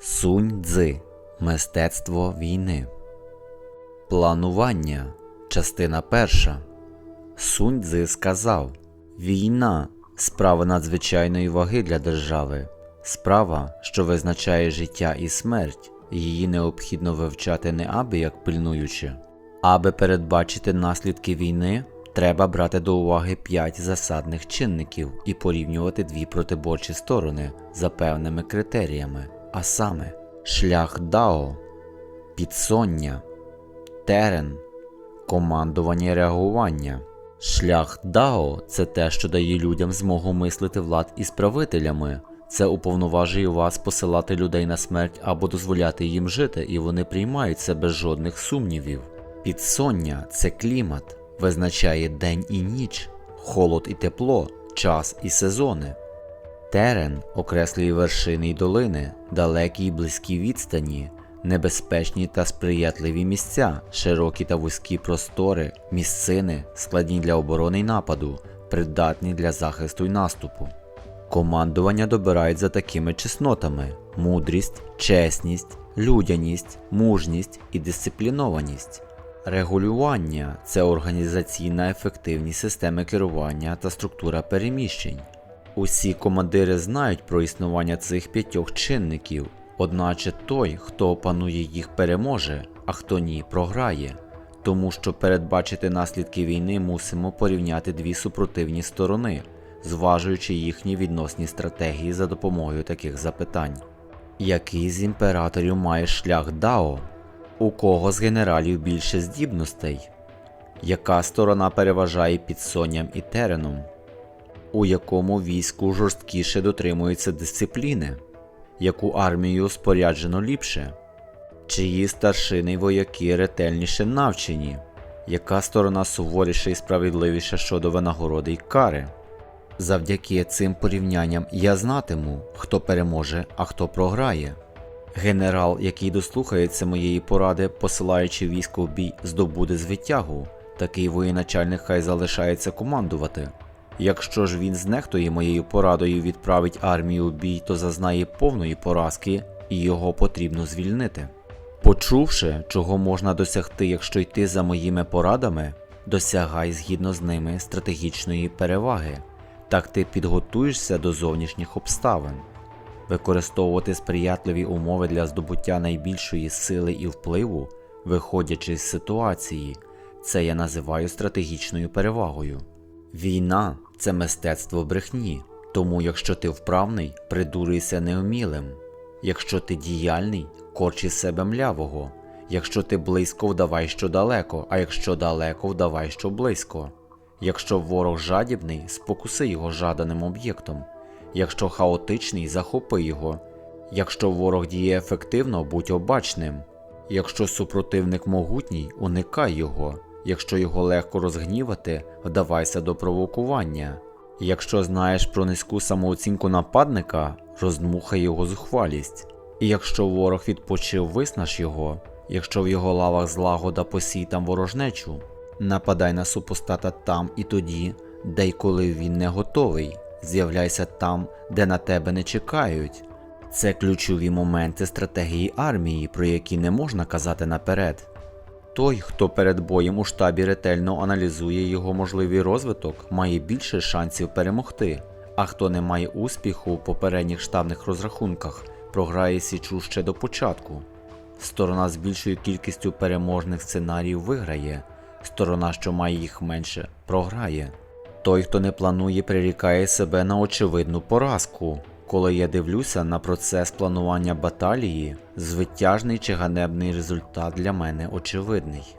Сунь Цзи Мистецтво війни. Планування. Частина перша. Сунь Цзи сказав: Війна справа надзвичайної ваги для держави, справа, що визначає життя і смерть. Її необхідно вивчати не аби як пильнуючи. Аби передбачити наслідки війни, треба брати до уваги п'ять засадних чинників і порівнювати дві протиборчі сторони за певними критеріями, а саме шлях Дао, підсоння, терен, командування реагування. Шлях Дао це те, що дає людям змогу мислити влад із правителями. Це уповноважує вас посилати людей на смерть або дозволяти їм жити, і вони приймають це без жодних сумнівів. Підсоння це клімат, визначає день і ніч, холод і тепло, час і сезони. Терен окреслює вершини й долини, далекі й близькі відстані, небезпечні та сприятливі місця, широкі та вузькі простори, місцини, складні для оборони й нападу, придатні для захисту й наступу. Командування добирають за такими чеснотами: мудрість, чесність, людяність, мужність і дисциплінованість. Регулювання це організаційна ефективність системи керування та структура переміщень. Усі командири знають про існування цих п'ятьох чинників, одначе той, хто опанує їх, переможе, а хто ні, програє. Тому що передбачити наслідки війни мусимо порівняти дві супротивні сторони, зважуючи їхні відносні стратегії за допомогою таких запитань. Який з імператорів має шлях Дао? У кого з генералів більше здібностей? Яка сторона переважає під соням і тереном? У якому війську жорсткіше дотримуються дисципліни? Яку армію споряджено ліпше? Чиї старшини й вояки ретельніше навчені? Яка сторона суворіша і справедливіша щодо винагороди й кари? Завдяки цим порівнянням я знатиму, хто переможе, а хто програє. Генерал, який дослухається моєї поради, посилаючи військо в бій, здобуде звитягу. Такий воєначальник хай залишається командувати. Якщо ж він знехтує моєю порадою відправить армію в бій, то зазнає повної поразки і його потрібно звільнити. Почувши, чого можна досягти, якщо йти за моїми порадами, досягай згідно з ними стратегічної переваги. Так ти підготуєшся до зовнішніх обставин. Використовувати сприятливі умови для здобуття найбільшої сили і впливу, виходячи з ситуації, це я називаю стратегічною перевагою. Війна це мистецтво брехні, тому якщо ти вправний, придурюйся неумілим. Якщо ти діяльний, корч із себе млявого. Якщо ти близько, вдавай, що далеко, а якщо далеко, вдавай, що близько. Якщо ворог жадібний, спокуси його жаданим об'єктом. Якщо хаотичний, захопи його. Якщо ворог діє ефективно, будь обачним. Якщо супротивник могутній, уникай його. Якщо його легко розгнівати, вдавайся до провокування. Якщо знаєш про низьку самооцінку нападника, роздмухай його зухвалість. І якщо ворог відпочив, виснаж його, якщо в його лавах злагода посій там ворожнечу, нападай на супостата там і тоді, де й коли він не готовий, з'являйся там, де на тебе не чекають. Це ключові моменти стратегії армії, про які не можна казати наперед. Той, хто перед боєм у штабі ретельно аналізує його можливий розвиток, має більше шансів перемогти, а хто не має успіху у попередніх штабних розрахунках, програє січу ще до початку. Сторона з більшою кількістю переможних сценаріїв виграє, сторона, що має їх менше, програє. Той, хто не планує, прирікає себе на очевидну поразку. Коли я дивлюся на процес планування баталії, звитяжний чи ганебний результат для мене очевидний.